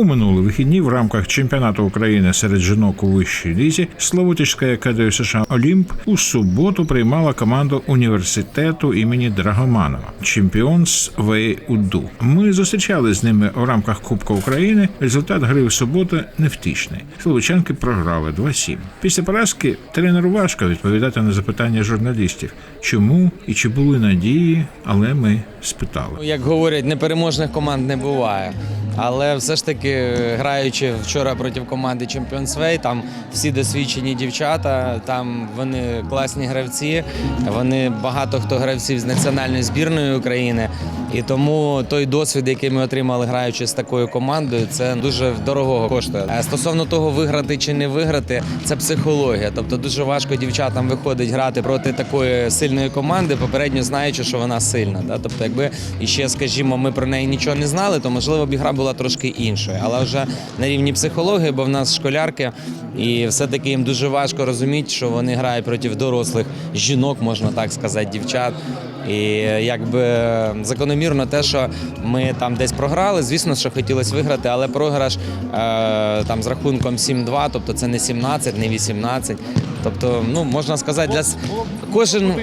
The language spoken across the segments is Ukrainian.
У минулі вихідні в рамках чемпіонату України серед жінок у вищій лізі Славутичська КДЮ США Олімп у суботу приймала команду університету імені Драгоманова Чемпіонс Вей Уду. Ми зустрічали з ними у рамках Кубка України. Результат гри в суботу невтішний. Словичанки програли 2-7. Після поразки тренеру важко відповідати на запитання журналістів, чому і чи були надії, але ми спитали. Як говорять, непереможних команд не буває. Але все ж таки, граючи вчора проти команди Way, там всі досвідчені дівчата, там вони класні гравці. Вони багато хто гравців з національної збірної України. І тому той досвід, який ми отримали граючи з такою командою, це дуже дорого коштує. А стосовно того, виграти чи не виграти, це психологія. Тобто дуже важко дівчатам виходить грати проти такої сильної команди, попередньо знаючи, що вона сильна. Тобто, якби іще, скажімо, ми про неї нічого не знали, то можливо б гра була трошки іншою. Але вже на рівні психології, бо в нас школярки, і все-таки їм дуже важко розуміти, що вони грають проти дорослих жінок, можна так сказати, дівчат. І якби закономірно те, що ми там десь програли, звісно, що хотілося виграти, але програш е, там з рахунком 7-2, тобто це не 17, не 18. Тобто, ну можна сказати, для кожен.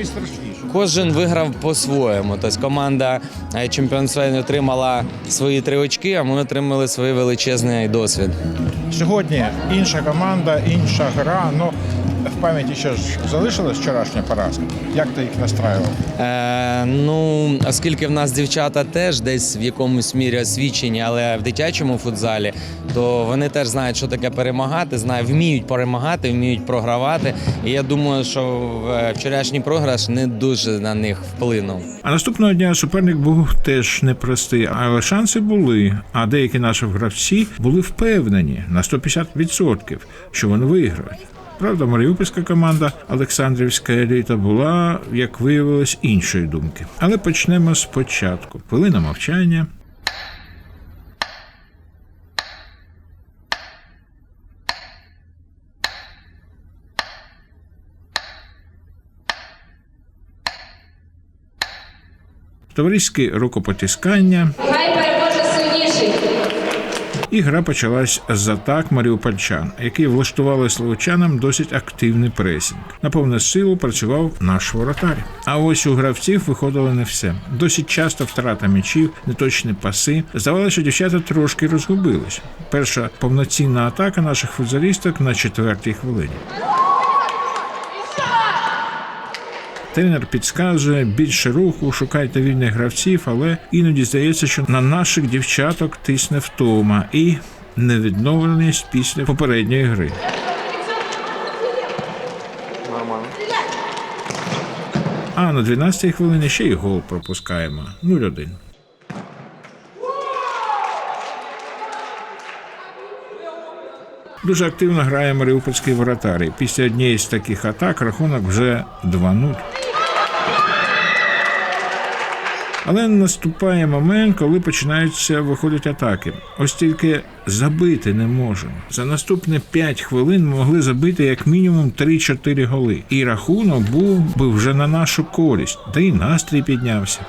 Кожен виграв по-своєму. Тобто команда Champions отримала свої три очки, а ми отримали свій величезний досвід. Сьогодні інша команда, інша гра. Ну в пам'яті ще ж залишилась вчорашня поразка. Як ти їх настраював? Е, ну, оскільки в нас дівчата теж десь в якомусь мірі освічені, але в дитячому футзалі, то вони теж знають, що таке перемагати, знають, вміють перемагати, вміють програвати. І я думаю, що е, вчорашній програш не дуже на них вплинув. А наступного дня суперник був теж непростий, але шанси були. А деякі наші гравці були впевнені на 150%, що вони виграють. Правда, маріупольська команда Олександрівська еліта була, як виявилось, іншої думки. Але почнемо спочатку. Хвилина мовчання. Товариське рукопотискання. І гра почалась з атак маріупольчан, які влаштували словочанам досить активний пресінг. На повну силу працював наш воротар. А ось у гравців виходило не все. Досить часто втрата м'ячів, неточні паси. Здавалося, що дівчата трошки розгубились. Перша повноцінна атака наших футзалісток на четвертій хвилині. Тренер підказує більше руху, шукайте вільних гравців, але іноді здається, що на наших дівчаток тисне втома і невідновленість після попередньої гри. А на 12-й хвилині ще й гол пропускаємо 0-1. Дуже активно грає Маріупольський воротар. Після однієї з таких атак рахунок вже 2-0. Але наступає момент, коли починаються виходити атаки. Ось тільки забити не можемо. За наступні 5 хвилин могли забити як мінімум 3-4 голи. І рахунок був би вже на нашу користь, та й настрій піднявся.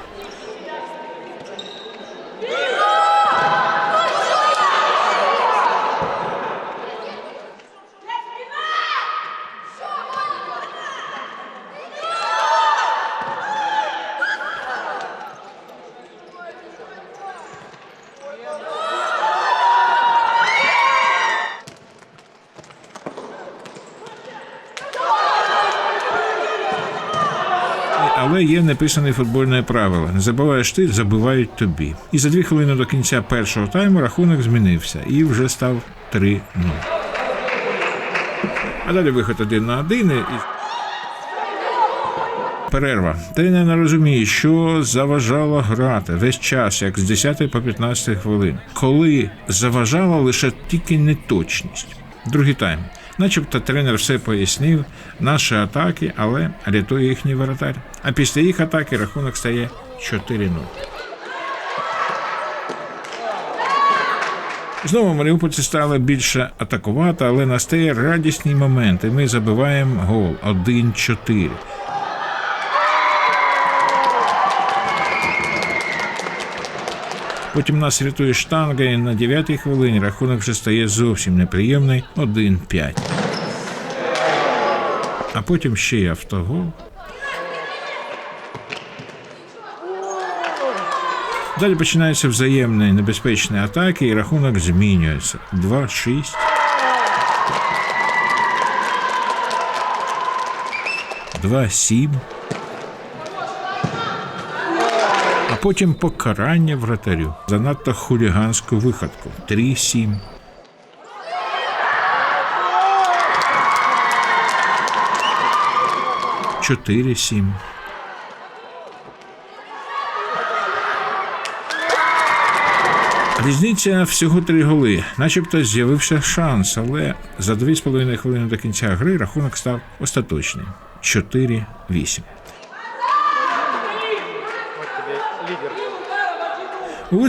Але є неписане футбольне правило. Не забуваєш ти, забивають тобі. І за дві хвилини до кінця першого тайму рахунок змінився і вже став 3-0. А далі виход один на один. І... Перерва. Тренер не розуміє, що заважало грати весь час, як з 10 по 15 хвилин, коли заважала лише тільки неточність. Другий тайм. Начебто тренер все пояснив, наші атаки, але рятує їхній воротар. А після їх атаки рахунок стає 4-0. Знову маріупольці стали більше атакувати, але настає радісний момент, і ми забиваємо гол 1-4. Потім нас рятує штанга, і на 9-й хвилині рахунок вже стає зовсім неприємний 1-5. А потім ще й автогол. Далі починаються взаємні небезпечні атаки, і рахунок змінюється. 2-6. Два-сім. А потім покарання вратарю за надто хуліганську виходку. 3-7. Чотири-сім. Різниця всього три голи. Начебто з'явився шанс, але за 2,5 хвилини до кінця гри рахунок став остаточним 4-8.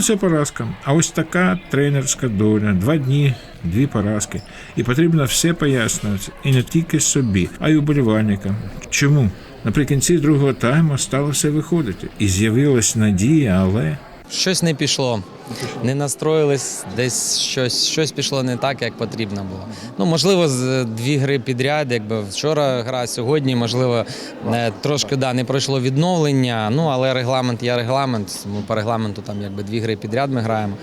Це поразка. А ось така тренерська доля. Два дні, дві поразки. І потрібно все пояснювати. І не тільки собі, а й уболівальникам. Чому? Наприкінці другого тайму стало все виходити. І з'явилась надія, але. Щось не пішло. Не настроїлись, десь щось, щось пішло не так, як потрібно було. Ну, можливо, з дві гри підряд, якби вчора гра, сьогодні, можливо, е, трошки да, не пройшло відновлення. Ну, але регламент є регламент. Тому по регламенту там якби дві гри підряд ми граємо.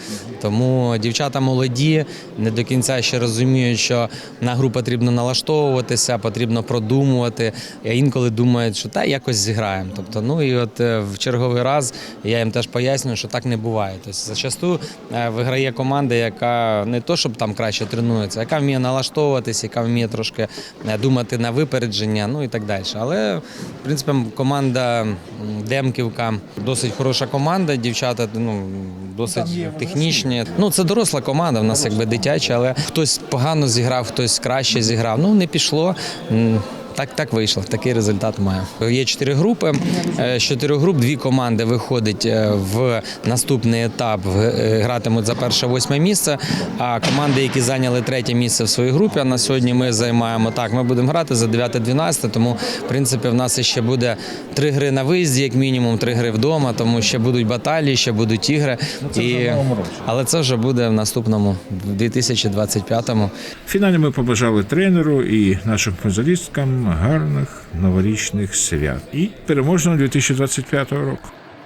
Тому дівчата молоді, не до кінця ще розуміють, що на гру потрібно налаштовуватися, потрібно продумувати. А інколи думають, що та якось зіграємо. Тобто, ну і от е, в черговий раз я їм теж пояснюю, що так не буває. Тобто, зачасту е, виграє команда, яка не то, щоб там краще тренується, яка вміє налаштовуватися, яка вміє трошки е, думати на випередження, ну і так далі. Але в принципі команда Демківка досить хороша команда. Дівчата ну досить технічні. Ну це доросла команда. В нас якби дитяча, але хтось погано зіграв, хтось краще зіграв. Ну не пішло. Так, так вийшло. Такий результат має. Є чотири групи. Е, З чотирьох груп дві команди виходять е, в наступний етап, е, гратимуть за перше восьме місце. А команди, які зайняли третє місце в своїй групі, а на сьогодні ми займаємо так. Ми будемо грати за 9-12, тому в принципі в нас ще буде три гри на виїзді, як мінімум, три гри вдома, тому ще будуть баталії, ще будуть ігри. це в новому році. Але це вже буде в наступному, в 2025-му. В фіналі ми побажали тренеру і нашим футболісткам гарних новорічних свят і переможного 2025 року.